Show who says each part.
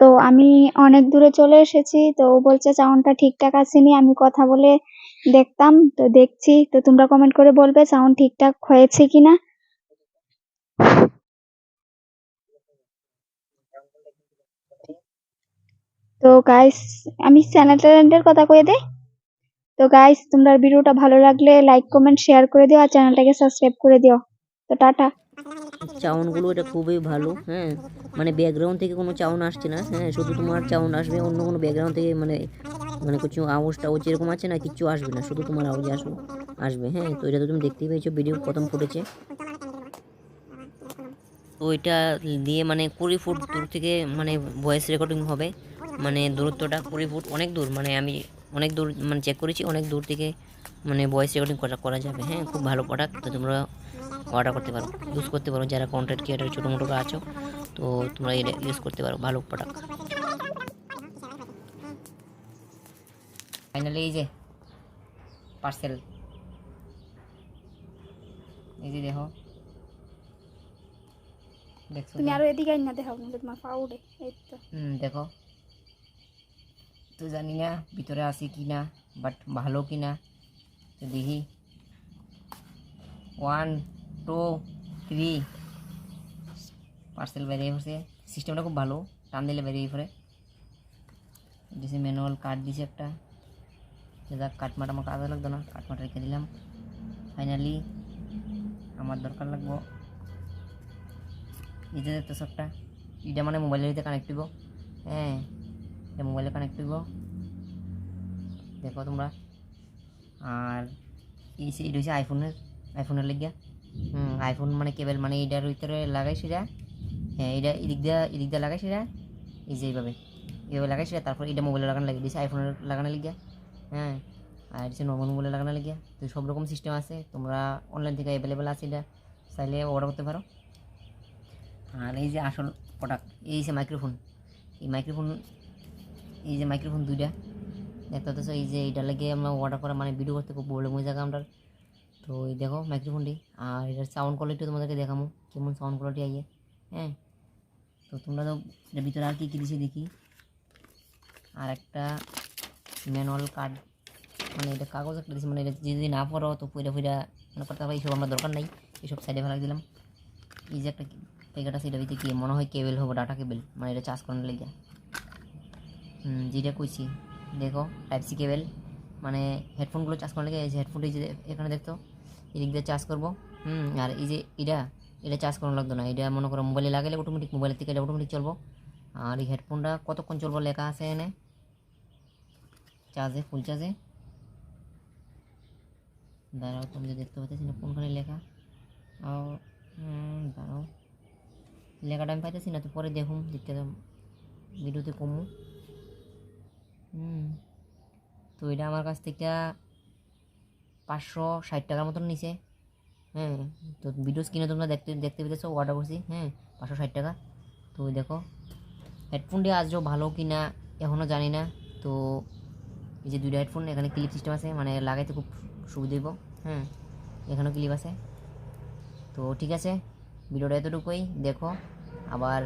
Speaker 1: তো আমি অনেক দূরে চলে এসেছি, তো ও বলছে, সাউন্ডটা ঠিকঠাক আসেনি, আমি কথা বলে দেখতাম, তো দেখছি, তো তোমরা কমেন্ট করে বলবে, সাউন্ড ঠিকঠাক হয়েছে কিনা? তো গাইস আমি চ্যানেল কথা কয়ে দেই। তো গাইস তোমরা ভিডিওটা ভালো লাগলে লাইক কমেন্ট শেয়ার করে দিও, আর চ্যানেলটাকে সাবস্ক্রাইব করে দিও। তো টাটা।
Speaker 2: চাউনগুলো এটা খুবই ভালো হ্যাঁ। মানে ব্যাকগ্রাউন্ড থেকে কোনো চাউন আসছে না হ্যাঁ শুধু তোমার চাউন আসবে, অন্য কোনো ব্যাকগ্রাউন্ড থেকে মানে মানে কিছু আওয়াজ টাওয়াজ যেরকম আছে না, কিচ্ছু আসবে না, শুধু তোমার আওয়াজ আসবে আসবে হ্যাঁ। তো এটা তো তুমি দেখতেই পেয়েছ ভিডিও প্রথম ফুটেছে তো এটা দিয়ে মানে কুড়ি ফুট দূর থেকে মানে ভয়েস রেকর্ডিং হবে মানে দূরত্বটা কুড়ি ফুট অনেক দূর মানে আমি অনেক দূর মানে চেক করেছি অনেক দূর থেকে মানে ভয়েস রেকর্ডিং করা করা যাবে। হ্যাঁ খুব ভালো প্রোডাক্ট তো তোমরা অর্ডার করতে পারো ইউজ করতে পারো। যারা কন্টেন্ট ক্রিয়েটার ছোটো মোটো আছো তো তোমরা এটা ইউজ করতে পারো ভালো প্রোডাক্ট ফাইনালি এই যে পার্সেল এই যে দেখো।
Speaker 1: তুমি? আরও এদিকে আইনা না তোমার পাউডে এই তো।
Speaker 2: হুম দেখো। তো জানি না, ভিতরে আছে কি না বাট ভালো কি না তো দেখি। ওয়ান টু থ্রি পার্সেল বেরিয়ে পড়ছে। সিস্টেমটা খুব ভালো, টান দিলে বেরিয়ে পড়ে। দিছে ম্যানুয়াল কার্ড দিছে একটা। যেটা কাঠমাট আমার কাজে লাগতো না কাঠমাট রেখে দিলাম। ফাইনালি আমার দরকার লাগবো। যে দেখতেছো একটা। এটা মানে মোবাইলের কানেক্ট হইব। হ্যাঁ। এটা মোবাইলে কানেক্ট হইব, দেখো তোমরা। আর এই এটা হচ্ছে আইফোনের আইফোনের লেগিয়া। হুম আইফোন মানে কেবল মানে এটার ভিতরে লাগাই সেটা। হ্যাঁ এটা এদিক দিয়ে এদিক দিয়ে লাগাই সেটা। এই যে এইভাবে এইভাবে লাগাই সেটা, তারপর এটা মোবাইলে লাগানো লাগে দিয়েছে আইফোনের লাগানো লেগিয়া হ্যাঁ। আর হচ্ছে নর্মাল মোবাইলে লাগানো লেগিয়া। তো সব রকম সিস্টেম আছে, তোমরা অনলাইন থেকে অ্যাভেলেবেল আছে এটা চাইলে অর্ডার করতে পারো। আর এই যে আসল প্রোডাক্ট এই যে মাইক্রোফোন এই মাইক্রোফোন এই যে মাইক্রোফোন দুইটা। দেখতে পাচ্ছ এই যে এইটা লাগে আমরা অর্ডার করা মানে ভিডিও করতে খুব প্রবলেম হয়ে যাবে আমরা তো এই দেখো মাইক্রোফোনটি আর এটার সাউন্ড কোয়ালিটি তোমাদেরকে দেখামো, কেমন সাউন্ড কোয়ালিটি আইয়ে হ্যাঁ? তো তোমরা তো এটার ভিতরে আর কী কী দিছে দেখি। আর একটা ম্যানুয়াল কার্ড মানে এটা কাগজ একটা দিছে মানে এটা যদি না পড়ো তো পুরা পুরা মানে করতে হবে এইসব আমরা দরকার নাই, এইসব সাইডে ফেলা দিলাম। এই যে একটা প্যাকেট আছে এটা ভিতরে কি মনে হয় কেবেল হব ডাটা কেবেল মানে এটা চার্জ করানোর লেগে যেটা কইছি দেখো টাইপ সি কেবল মানে হেডফোনগুলো চার্জ করার লাগে এই যে হেডফোনটা যে এখানে দেখতো এদিক দিয়ে চার্জ করব হুম আর এই যে এটা এটা চার্জ করানো লাগতো না এটা মনে করো মোবাইলে লাগালে অটোমেটিক মোবাইলের থেকে এটা অটোমেটিক চলবো আর এই হেডফোনটা কতক্ষণ চলবো লেখা আছে এনে চার্জে ফুল চার্জে দাঁড়াও তুমি যে দেখতে পাচ্ছি না কোনখানে লেখা হুম, দাঁড়াও লেখাটা আমি পাইতেছি না তো পরে দেখুন দেখতে। ভিডিওতে কমু তো এটা আমার কাছ থেকে পাঁচশো ষাট টাকার মতন নিছে। হ্যাঁ তো ভিডিও স্ক্রিনে তোমরা দেখতে দেখতে পেতেছো অর্ডার করছি হ্যাঁ পাঁচশো ষাট টাকা। তো দেখো হেডফোনটি আজও ভালো কি না এখনও জানি না। তো এই যে দুইটা হেডফোন এখানে ক্লিপ সিস্টেম আছে মানে লাগাইতে খুব সুবিধা হ্যাঁ এখানেও ক্লিপ আছে। তো ঠিক আছে, ভিডিওটা এতটুকুই, দেখো, আবার